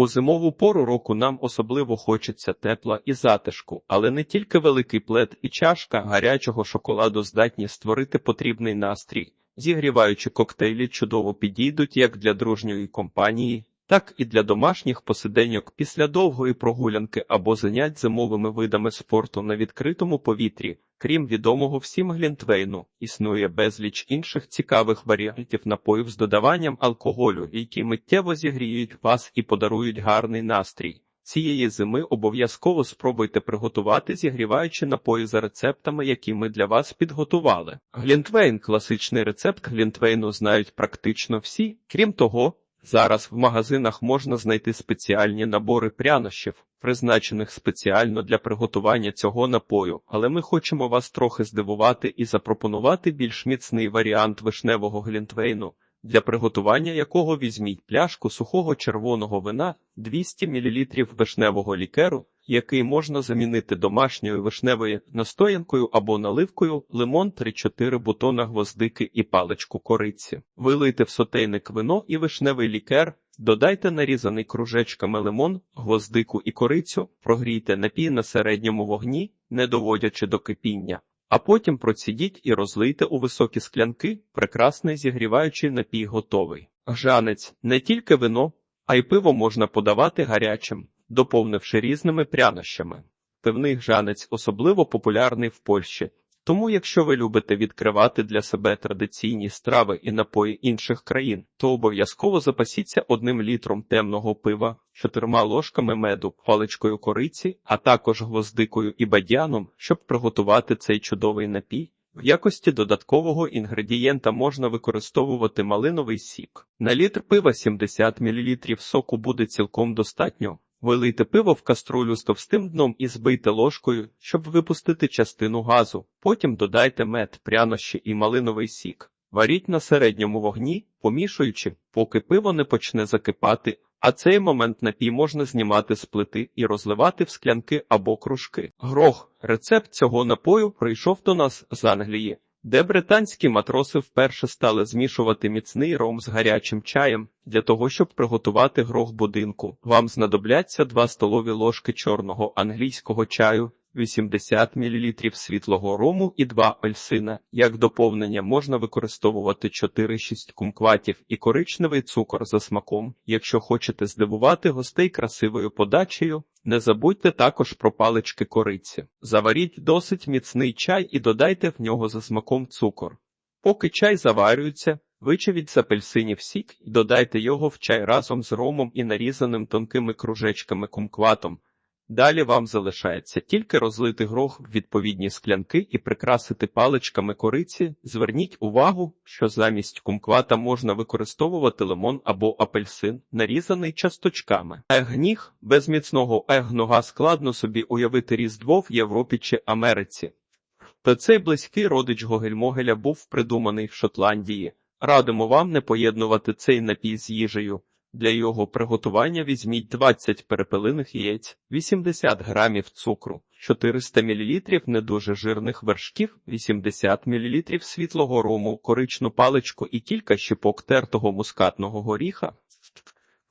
У зимову пору року нам особливо хочеться тепла і затишку, але не тільки великий плед і чашка гарячого шоколаду здатні створити потрібний настрій. Зігріваючі коктейлі чудово підійдуть як для дружньої компанії, так і для домашніх посиденьок після довгої прогулянки або занять зимовими видами спорту на відкритому повітрі. Крім відомого всім глінтвейну, існує безліч інших цікавих варіантів напоїв з додаванням алкоголю, які миттєво зігріють вас і подарують гарний настрій. Цієї зими обов'язково спробуйте приготувати зігріваючі напої за рецептами, які ми для вас підготували. Глінтвейн класичний рецепт глінтвейну знають практично всі. Крім того, зараз в магазинах можна знайти спеціальні набори прянощів, призначених спеціально для приготування цього напою, але ми хочемо вас трохи здивувати і запропонувати більш міцний варіант вишневого глінтвейну для приготування якого візьміть пляшку сухого червоного вина 200 мл вишневого лікеру, який можна замінити домашньою вишневою настоянкою або наливкою, лимон 3-4 бутона гвоздики і паличку кориці. Вилийте в сотейник вино і вишневий лікер, додайте нарізаний кружечками лимон, гвоздику і корицю, прогрійте напій на середньому вогні, не доводячи до кипіння а потім процідіть і розлийте у високі склянки, прекрасний зігріваючий напій готовий. Жанець не тільки вино, а й пиво можна подавати гарячим, доповнивши різними прянощами. Пивний жанець особливо популярний в Польщі, тому, якщо ви любите відкривати для себе традиційні страви і напої інших країн, то обов'язково запасіться одним літром темного пива, чотирма ложками меду, паличкою кориці, а також гвоздикою і бадяном, щоб приготувати цей чудовий напій. В якості додаткового інгредієнта можна використовувати малиновий сік. На літр пива 70 мл соку буде цілком достатньо. Вилийте пиво в каструлю з товстим дном і збийте ложкою, щоб випустити частину газу. Потім додайте мед, прянощі і малиновий сік. Варіть на середньому вогні, помішуючи, поки пиво не почне закипати, а цей момент напій можна знімати з плити і розливати в склянки або кружки. Грох. Рецепт цього напою прийшов до нас з Англії де британські матроси вперше стали змішувати міцний ром з гарячим чаєм для того, щоб приготувати грох будинку. Вам знадобляться 2 столові ложки чорного англійського чаю, 80 мл світлого рому і 2 апельсина. Як доповнення можна використовувати 4-6 кумкватів і коричневий цукор за смаком. Якщо хочете здивувати гостей красивою подачею, не забудьте також про палички кориці. Заваріть досить міцний чай і додайте в нього за смаком цукор. Поки чай заварюється, вичавіть з апельсинів сік і додайте його в чай разом з ромом і нарізаним тонкими кружечками кумкватом. Далі вам залишається тільки розлити грох в відповідні склянки і прикрасити паличками кориці. Зверніть увагу, що замість кумквата можна використовувати лимон або апельсин, нарізаний часточками. Егніг без міцного егнога складно собі уявити різдво в Європі чи Америці. Та цей близький родич Гогель-Могеля був придуманий в Шотландії. Радимо вам не поєднувати цей напій з їжею. Для його приготування візьміть 20 перепелиних яєць, 80 грамів цукру, 400 мл не дуже жирних вершків, 80 мл світлого рому, коричну паличку і кілька щепок тертого мускатного горіха.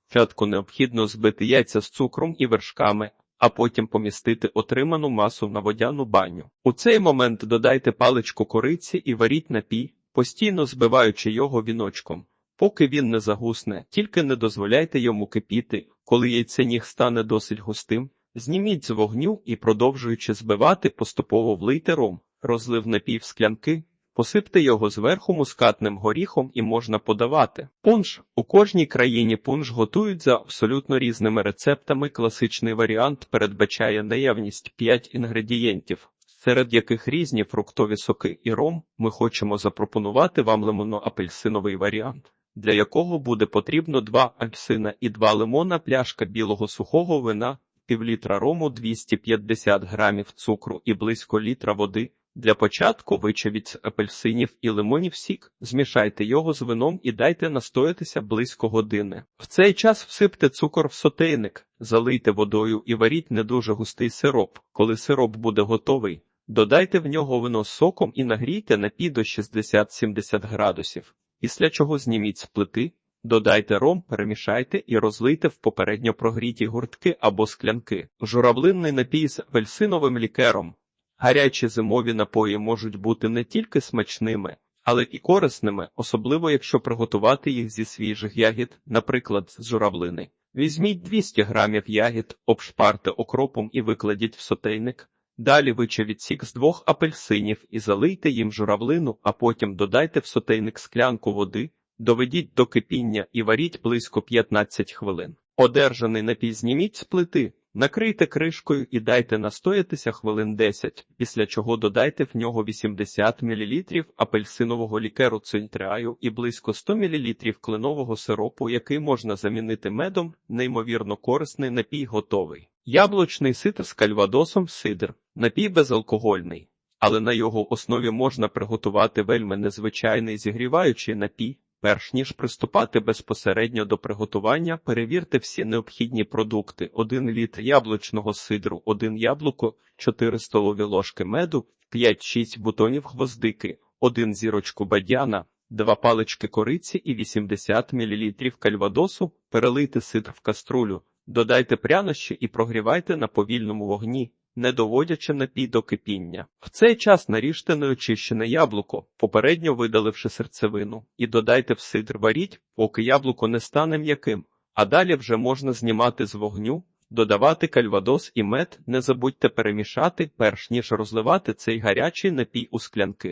Спочатку необхідно збити яйця з цукром і вершками, а потім помістити отриману масу на водяну баню. У цей момент додайте паличку кориці і варіть напій, постійно збиваючи його віночком. Поки він не загусне, тільки не дозволяйте йому кипіти, коли яйценіг стане досить густим, зніміть з вогню і, продовжуючи збивати, поступово влийте ром, розлив напів склянки, посипте його зверху мускатним горіхом і можна подавати. Пунш у кожній країні пунш готують за абсолютно різними рецептами. Класичний варіант передбачає наявність 5 інгредієнтів. Серед яких різні фруктові соки і ром, ми хочемо запропонувати вам лимонно-апельсиновий варіант для якого буде потрібно 2 апельсина і 2 лимона, пляшка білого сухого вина, півлітра рому, 250 грамів цукру і близько літра води. Для початку вичавіть апельсинів і лимонів сік, змішайте його з вином і дайте настоятися близько години. В цей час всипте цукор в сотейник, залийте водою і варіть не дуже густий сироп. Коли сироп буде готовий, додайте в нього вино з соком і нагрійте напій до 60-70 градусів після чого зніміть з плити, Додайте ром, перемішайте і розлийте в попередньо прогріті гуртки або склянки. Журавлинний напій з апельсиновим лікером. Гарячі зимові напої можуть бути не тільки смачними, але і корисними, особливо якщо приготувати їх зі свіжих ягід, наприклад, з журавлини. Візьміть 200 грамів ягід, обшпарте окропом і викладіть в сотейник. Далі вичавіть сік з двох апельсинів і залийте їм журавлину, а потім додайте в сотейник склянку води, доведіть до кипіння і варіть близько 15 хвилин. Одержаний напій зніміть з плити, накрийте кришкою і дайте настоятися хвилин 10, після чого додайте в нього 80 мл апельсинового лікеру цинтряю і близько 100 мл кленового сиропу, який можна замінити медом, неймовірно корисний напій готовий. Яблучний сидр з кальвадосом сидр, напій безалкогольний, але на його основі можна приготувати вельми незвичайний зігріваючий напій. Перш ніж приступати безпосередньо до приготування, перевірте всі необхідні продукти: 1 літр яблучного сидру, 1 яблуко, 4 столові ложки меду, 5-6 бутонів гвоздики, 1 зірочку бадяна, 2 палички кориці і 80 мл кальвадосу, перелийте сидр в каструлю, додайте прянощі і прогрівайте на повільному вогні не доводячи напій до кипіння. В цей час наріжте неочищене яблуко, попередньо видаливши серцевину, і додайте в сидр варіть, поки яблуко не стане м'яким, а далі вже можна знімати з вогню, додавати кальвадос і мед, не забудьте перемішати, перш ніж розливати цей гарячий напій у склянки.